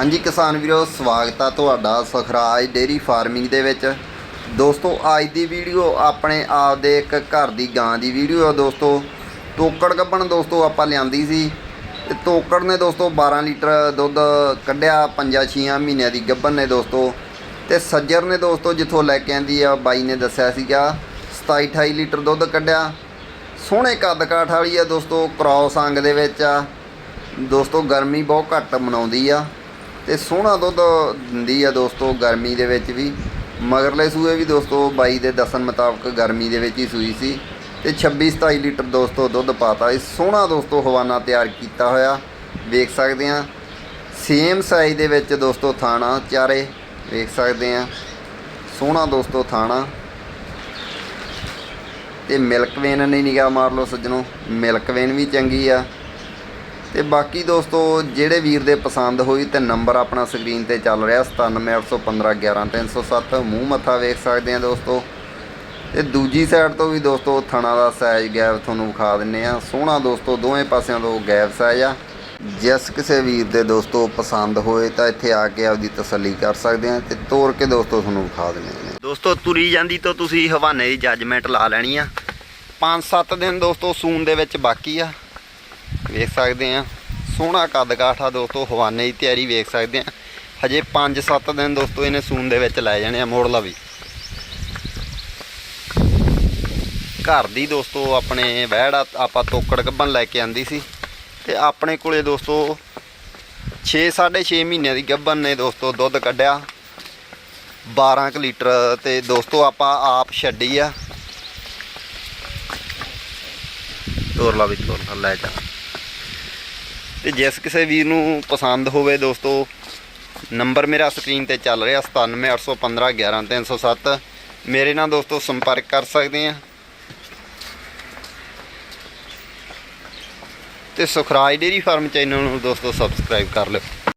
ਹਾਂਜੀ ਕਿਸਾਨ ਵੀਰੋ, ਸਵਾਗਤ ਆ ਤੁਹਾਡਾ ਸਖਰਾਜ ਡੇਰੀ ਫਾਰਮਿੰਗ ਦੇ ਵਿੱਚ। ਦੋਸਤੋ, ਅੱਜ ਦੀ ਵੀਡੀਓ ਆਪਣੇ ਆਪ ਦੇ ਇੱਕ ਘਰ ਦੀ ਗਾਂ ਦੀ ਵੀਡੀਓ ਆ ਦੋਸਤੋ। ਤੋਕੜ ਗੱਬਣ ਦੋਸਤੋ ਆਪਾਂ ਲਿਆਂਦੀ ਸੀ ਤੇ ਤੋਕੜ ਨੇ ਦੋਸਤੋ 12 ਲੀਟਰ ਦੁੱਧ ਕੱਢਿਆ 5-6 ਮਹੀਨਿਆਂ ਦੀ ਗੱਬਣ ਨੇ ਦੋਸਤੋ। ਤੇ ਸੱਜਰ ਨੇ ਦੋਸਤੋ ਜਿੱਥੋਂ ਲੈ ਕੇ ਆਂਦੀ ਆ, ਬਾਈ ਨੇ ਦੱਸਿਆ ਸੀਗਾ 27-28 ਲੀਟਰ ਦੁੱਧ ਕੱਢਿਆ। ਸੋਹਣੇ ਕੱਦ ਕਾਠ ਵਾਲੀ ਆ ਦੋਸਤੋ, ਕ੍ਰੋਸ ਅੰਗ ਦੇ ਵਿੱਚ ਆ। ਦੋਸਤੋ, ਗਰਮੀ ਬਹੁਤ ਘੱਟ ਮਨਾਉਂਦੀ ਆ। ਤੇ ਸੋਹਣਾ ਦੁੱਧ ਦਿੰਦੀ ਆ ਦੋਸਤੋ ਗਰਮੀ ਦੇ ਵਿੱਚ ਵੀ। ਮਗਰਲੇ ਸੂਏ ਵੀ ਦੋਸਤੋ ਬਾਈ ਦੇ ਦੱਸਣ ਮੁਤਾਬਕ ਗਰਮੀ ਦੇ ਵਿੱਚ ਹੀ ਸੂਈ ਸੀ। ਤੇ 26 27 ਲੀਟਰ ਦੋਸਤੋ ਦੁੱਧ ਪਾਤਾ। ਇਹ ਸੋਹਣਾ ਦੋਸਤੋ ਹਵਾਨਾ ਤਿਆਰ ਕੀਤਾ ਹੋਇਆ। ਵੇਖ ਸਕਦੇ ਆ। ਸੇਮ ਸਾਈਜ਼ ਦੇ ਵਿੱਚ ਦੋਸਤੋ ਥਾਣਾ ਚਾਰੇ। ਵੇਖ ਸਕਦੇ ਆ। ਸੋਹਣਾ ਦੋਸਤੋ ਥਾਣਾ। ਤੇ ਮਿਲਕ ਵੇਨ ਨਹੀਂ ਨਿਗਾਹ ਮਾਰ ਲਓ ਸੱਜਣੋ। ਮਿਲਕ ਵੇਨ ਵੀ ਚੰਗੀ ਆ। ਤੇ ਬਾਕੀ ਦੋਸਤੋ ਜਿਹੜੇ ਵੀਰ ਦੇ ਪਸੰਦ ਹੋਈ ਤੇ ਨੰਬਰ ਆਪਣਾ ਸਕਰੀਨ ਤੇ ਚੱਲ ਰਿਹਾ 9781511307 ਮੂੰਹ ਮੱਥਾ ਵੇਖ ਸਕਦੇ ਆ ਦੋਸਤੋ। ਤੇ ਦੂਜੀ ਸਾਈਡ ਤੋਂ ਵੀ ਦੋਸਤੋ ਥਣਾ ਦਾ ਸਾਈਜ਼ ਗੈਪ ਤੁਹਾਨੂੰ ਵਿਖਾ ਦਿੰਨੇ ਆ ਸੋਹਣਾ ਦੋਸਤੋ ਦੋਵੇਂ ਪਾਸਿਆਂ ਤੋਂ ਗੈਪ ਸਾਈਜ਼ ਆ। ਜਿਸ ਕਿਸੇ ਵੀਰ ਦੇ ਦੋਸਤੋ ਪਸੰਦ ਹੋਏ ਤਾਂ ਇੱਥੇ ਆ ਕੇ ਆਪਦੀ ਤਸੱਲੀ ਕਰ ਸਕਦੇ ਆ ਤੇ ਤੋੜ ਕੇ ਦੋਸਤੋ ਤੁਹਾਨੂੰ ਵਿਖਾ ਦਿੰਨੇ ਆ ਦੋਸਤੋ ਤੁਰੀ ਜਾਂਦੀ ਤੋਂ ਤੁਸੀਂ ਹਵਾਨੇ ਦੀ ਜੱਜਮੈਂਟ ਲਾ ਲੈਣੀ ਆ। 5-7 ਦਿਨ ਦੋਸਤੋ ਸੂਨ ਦੇ ਵਿੱਚ ਬਾਕੀ ਆ। ਵੇਖ ਸਕਦੇ ਆ ਸੋਹਣਾ ਕੱਦ ਕਾਠਾ ਦੋਸਤੋ, ਹਵਾਨੇ ਦੀ ਤਿਆਰੀ ਵੇਖ ਸਕਦੇ ਆ ਹਜੇ 5-7 ਦਿਨ ਦੋਸਤੋ ਇਹਨੇ ਸੂਨ ਦੇ ਵਿੱਚ ਲੈ ਜਾਣੇ ਆ ਮੋੜਲਾ ਵੀ। ਘਰ ਦੀ ਦੋਸਤੋ ਆਪਣੇ ਵਹਿੜ ਆਪਾਂ ਤੋਕੜ ਗੱਬਨ ਲੈ ਕੇ ਆਂਦੀ ਸੀ। ਤੇ ਆਪਣੇ ਕੋਲੇ ਦੋਸਤੋ 6 6.5 ਮਹੀਨਿਆਂ ਦੀ ਗੱਬਨ ਨੇ ਦੋਸਤੋ ਦੁੱਧ ਕੱਢਿਆ। 12 ਕੁ ਲੀਟਰ ਤੇ ਦੋਸਤੋ ਆਪਾਂ ਆਪ ਛੱਡੀ ਆ। ਤੋਰ ਲਾ ਵੀ ਤੋਰ ਲੈ ਜਾ। ਤੇ ਜਿਸ ਕਿਸੇ ਵੀਰ ਨੂੰ ਪਸੰਦ ਹੋਵੇ ਦੋਸਤੋ, ਨੰਬਰ ਮੇਰਾ ਸਕਰੀਨ ਤੇ ਚੱਲ ਰਿਹਾ 9781511307 ਮੇਰੇ ਨਾਲ ਦੋਸਤੋ ਸੰਪਰਕ ਕਰ ਸਕਦੇ ਆ। ਤੇ ਸੁਖਰਾਜ ਡੇਰੀ ਫਾਰਮ ਚੈਨਲ ਨੂੰ ਦੋਸਤੋ ਸਬਸਕ੍ਰਾਈਬ ਕਰ ਲਿਓ।